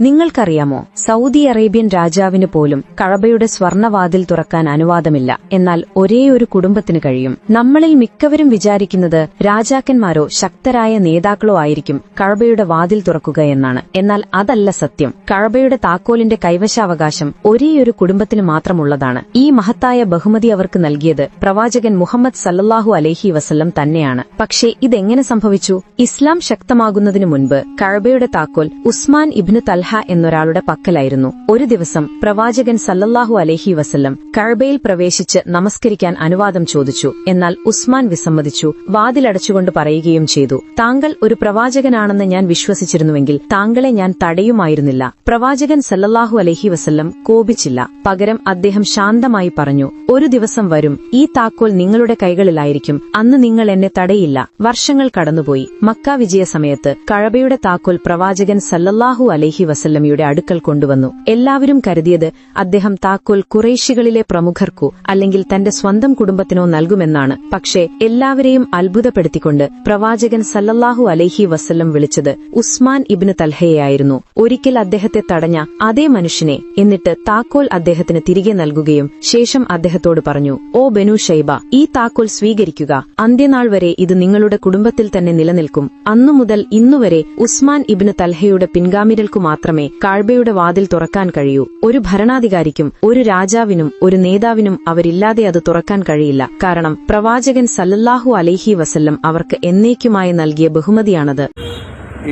നിങ്ങൾക്കറിയാമോ Saudi Arabian രാജാവിന് പോലും കഴബയുടെ സ്വർണവാതിൽ തുറക്കാൻ അനുവാദമില്ല. എന്നാൽ ഒരേയൊരു കുടുംബത്തിന് കഴിയും. നമ്മളിൽ മിക്കവരും വിചാരിക്കുന്നത് രാജാക്കന്മാരോ ശക്തരായ നേതാക്കളോ ആയിരിക്കും കഴബയുടെ വാതിൽ തുറക്കുക എന്നാണ്. എന്നാൽ അതല്ല സത്യം. കഴബയുടെ താക്കോലിന്റെ കൈവശാവകാശം ഒരേയൊരു കുടുംബത്തിന് മാത്രമുള്ളതാണ്. ഈ മഹത്തായ ബഹുമതി അവർക്ക് നൽകിയത് പ്രവാചകൻ മുഹമ്മദ് സല്ലാഹു അലേഹി വസല്ലം തന്നെയാണ്. പക്ഷേ ഇതെങ്ങനെ സംഭവിച്ചു? ഇസ്ലാം ശക്തമാകുന്നതിനു മുൻപ് കഴബയുടെ താക്കോൽ ഉസ്മാൻ ഇബ്നു തൽഹ എന്നൊരാളുടെ പക്കലായിരുന്നു. ഒരു ദിവസം പ്രവാചകൻ സല്ലല്ലാഹു അലഹി വസല്ലം കഴബയിൽ പ്രവേശിച്ച് നമസ്കരിക്കാൻ അനുവാദം ചോദിച്ചു. എന്നാൽ ഉസ്മാൻ വിസമ്മതിച്ചു വാതിലടച്ചുകൊണ്ട് പറയുകയും ചെയ്തു. താങ്കൾ ഒരു പ്രവാചകനാണെന്ന് ഞാൻ വിശ്വസിച്ചിരുന്നുവെങ്കിൽ താങ്കളെ ഞാൻ തടയുമായിരുന്നില്ല. പ്രവാചകൻ സല്ലല്ലാഹു അലഹി വസല്ലം കോപിച്ചില്ല. പകരം അദ്ദേഹം ശാന്തമായി പറഞ്ഞു ഒരു ദിവസം വരും. ഈ താക്കോൽ നിങ്ങളുടെ കൈകളിലായിരിക്കും. അന്ന് നിങ്ങൾ എന്നെ തടയില്ല. വർഷങ്ങൾ കടന്നുപോയി. മക്ക വിജയ സമയത്ത് കഴബയുടെ താക്കോൽ പ്രവാചകൻ സല്ലല്ലാഹു അലഹി അലൈഹി വസല്ലമയുടെ അടുക്കൽ കൊണ്ടുവന്നു. എല്ലാവരും കരുതിയത് അദ്ദേഹം താക്കോൽ കുറേശികളിലെ പ്രമുഖർക്കോ അല്ലെങ്കിൽ തന്റെ സ്വന്തം കുടുംബത്തിനോ നൽകുമെന്നാണ്. പക്ഷേ എല്ലാവരെയും അത്ഭുതപ്പെടുത്തിക്കൊണ്ട് പ്രവാചകൻ സല്ലല്ലാഹു അലൈഹി വസല്ലം വിളിച്ചത് ഉസ്മാൻ ഇബ്നു തൽഹയായിരുന്നു ഒരിക്കൽ അദ്ദേഹത്തെ തടഞ്ഞ അതേ മനുഷ്യനെ എന്നിട്ട് താക്കോൽ അദ്ദേഹത്തിന് തിരികെ നൽകുകയും ശേഷം അദ്ദേഹത്തോട് പറഞ്ഞു ഓ ബനു ഷൈബ ഈ താക്കോൽ സ്വീകരിക്കുക. അന്ത്യനാൾ വരെ ഇത് നിങ്ങളുടെ കുടുംബത്തിൽ തന്നെ നിലനിൽക്കും. അന്നു മുതൽ ഇന്നുവരെ ഉസ്മാൻ ഇബിന് തൽഹയുടെ പിൻഗാമികൾക്കു മാത്രമേ കാഴ്ബയുടെ വാതിൽ തുറക്കാൻ കഴിയൂ. ഒരു ഭരണാധികാരിക്കും ഒരു രാജാവിനും ഒരു നേതാവിനും അവരില്ലാതെ അത് തുറക്കാൻ കഴിയില്ല. കാരണം പ്രവാചകൻ സല്ലല്ലാഹു അലൈഹി വസല്ലം അവർക്ക് എന്നേക്കുമായി നൽകിയ ബഹുമതിയാണത്.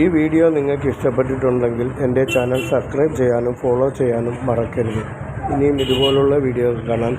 ഈ വീഡിയോ നിങ്ങൾക്ക് ഇഷ്ടപ്പെട്ടിട്ടുണ്ടെങ്കിൽ എന്റെ ചാനൽ സബ്സ്ക്രൈബ് ചെയ്യാനും ഫോളോ ചെയ്യാനും മറക്കരുത്. ഇനിയും ഇതുപോലുള്ള വീഡിയോകൾ കാണാൻ